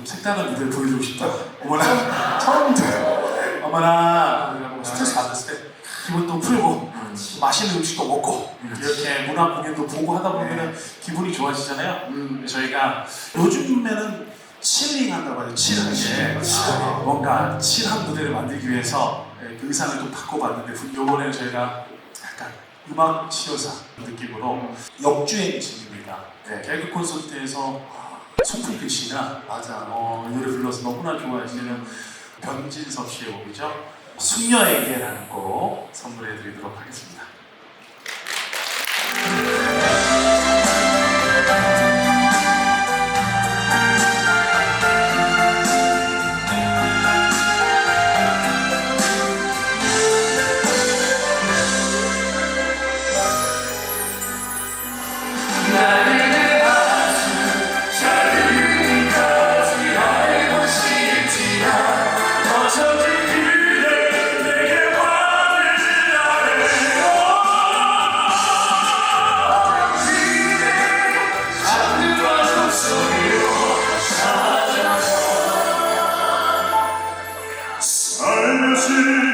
좀 색다른 무대를 보여주고 싶다. 어머나 처음 들어요. 어머나 스트레스 받았을 때 기분도 풀고 맛있는 음식도 먹고 이렇게 문화 공연도 보고 하다 보면 기분이 좋아지잖아요. 음. 저희가 요즘에는 칠링 한다고 하죠. 칠하게 뭔가 칠한 무대를 만들기 위해서 예, 그 의상을 좀 바꿔봤는데 요번에는 저희가 약간 음악 치료사 느낌으로 역주행 진입니다. 네, 개그 콘서트에서 송풍필 씨나 맞아. 어, 이 노래 불러서 너무나 좋아하시는 변진섭 씨의 곡이죠. 숙녀에게라는 곡 선물해 드리도록 하겠습니다. Amen.